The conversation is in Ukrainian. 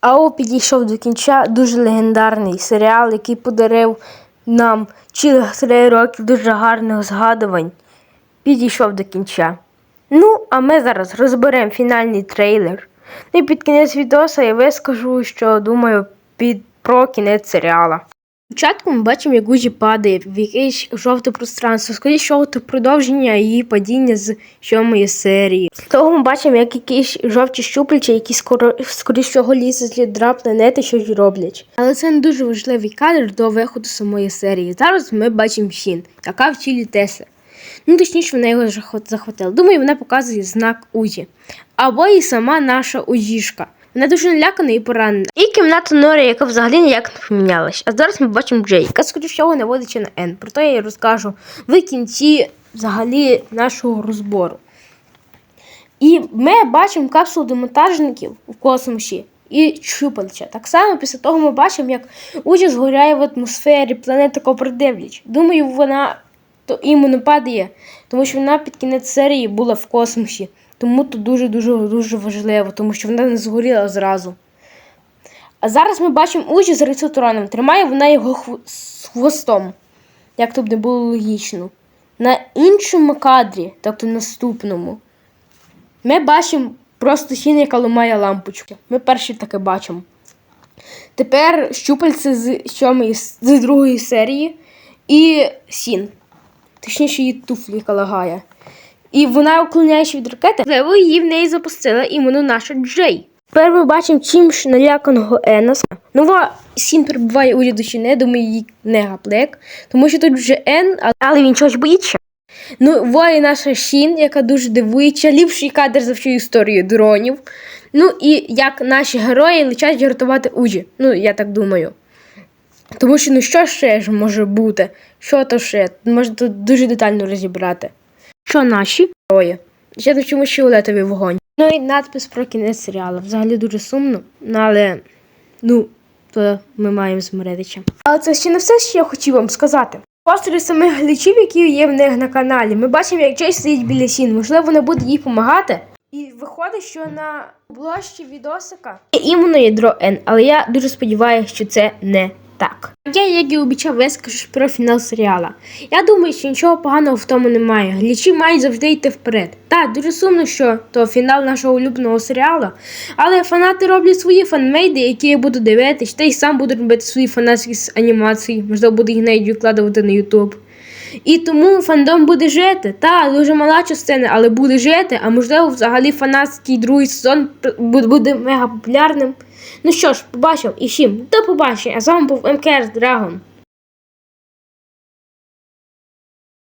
Ао підійшов до кінця дуже легендарний серіал, який подарив нам цілих три роки дуже гарних згадувань. Підійшов до кінця. Ну, а ми зараз розберемо фінальний трейлер. Ну і під кінець відоса я вискажу, що думаю під про кінець серіала. Спочатку ми бачимо, як Гужі падає в якесь жовте пространство, скоріше всього, це продовження її падіння з сьомої серії. З того ми бачимо, як якісь жовті щупальця, які скоро скоріше всього лізуть з ядра планети, щось роблять. Але це не дуже важливий кадр до виходу самої серії. Зараз ми бачимо Сін, яка в тілі Тесли. Ну, точніше, вона його захват- захватила. Думаю, вона показує знак Узі. Або і сама наша Узішка. Вона дуже налякана і поранена. І кімната Норі, яка взагалі ніяк не помінялась. А зараз ми бачимо Джей, яка, скоріше всього, наводиться на Н. Про то я їй розкажу в кінці взагалі нашого розбору. І ми бачимо капсулу демонтажників у космосі і щупальця. Так само після того ми бачимо, як Уджі згоряє в атмосфері планети Копродивліч. Думаю, вона то іменно падає, тому що вона під кінець серії була в космосі. Тому то дуже-дуже дуже важливо, тому що вона не згоріла зразу. А зараз ми бачимо Уджі з рецептороном. Тримає вона його хв- з хвостом, як то б не було логічно. На іншому кадрі, тобто наступному, ми бачимо просто сін, яка ламає лампочку. Ми перші таке бачимо. Тепер щупальце з з другої серії і сін. Точніше, її туфлі, яка лагає. І вона уклоняється від ракети, можливо, її в неї запустила іменно наша Джей. Тепер ми бачимо чим ж наляканого Енаса. Нова Сін перебуває у рідуші, не думаю, її не гаплек, тому що тут вже Ен, але він чогось боїться. Ну, воє наша Шін, яка дуже дивується, ліпший кадр за всю історію дронів. Ну і як наші герої летять рятувати Уджі. Ну, я так думаю. Тому що ну що ще ж може бути? Що то ще? Можна тут дуже детально розібрати. Що наші герої? Ще до чому ще фіолетовий вогонь. Ну і надпис про кінець серіалу. Взагалі дуже сумно, ну, але ну, то ми маємо змиритися. Але це ще не все, що я хотів вам сказати. Постери самих глядачів, які є в них на каналі, ми бачимо, як Джей стоїть біля сін. Можливо, вона буде їй допомагати. І виходить, що на блощі відосика є іменно ядро N, але я дуже сподіваюся, що це не так. Я, як і обіцяв, вискажу про фінал серіала. Я думаю, що нічого поганого в тому немає. Глядачі мають завжди йти вперед. Так, дуже сумно, що то фінал нашого улюбленого серіалу. Але фанати роблять свої фанмейди, які я буду дивитись, та й сам буду робити свої фанатські анімації. Можливо, буду їх навіть викладувати на YouTube. І тому фандом буде жити. Та, дуже мала частина, але буде жити. А можливо, взагалі фанатський другий сезон буде мега популярним. Ну що ж, побачимо і всім до побачення. А з вами був МКР Драгон.